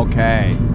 Okay.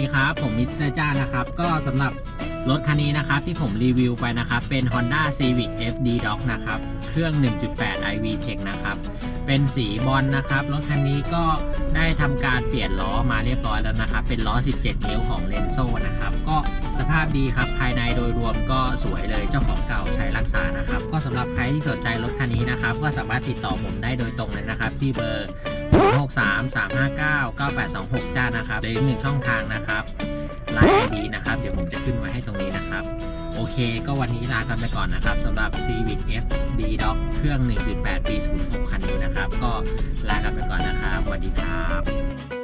วัสดีครับ ผมมิสเตอร์จ้านะครับ ก็สำหรับรถคันนี้นะครับที่ผมรีวิวไปนะครับ เป็น Honda Civic FD Doc นะครับ เครื่อง 1.8 iV Tech นะครับ เป็นสีบอลนะครับ รถคันนี้ก็ได้ทำการเปลี่ยนล้อมาเรียบร้อยแล้วนะครับ เป็นล้อ 17 นิ้วของเลนโซนะครับ ก็สภาพดีครับ ภายในโดยรวมก็สวยเลย เจ้าของเก่าใช้รักษานะครับ ก็สำหรับใครที่สนใจรถคันนี้นะครับ ก็สามารถติดต่อผมได้โดยตรงเลยนะครับ ที่เบอร์ 063 359 9826 จ้านะครับหรืออีกหนึ่งช่องทางนะครับไลน์ไอดีนะครับ เดี๋ยวผมจะขึ้นไว้ให้ตรงนี้นะครับ โอเค ก็วันนี้ลากันไปก่อนนะครับสำหรับ Civic FD Doc เครื่อง 1.8 ปี 06 คันนี้นะครับ ก็ลากันไปก่อนนะครับสวัสดีครับ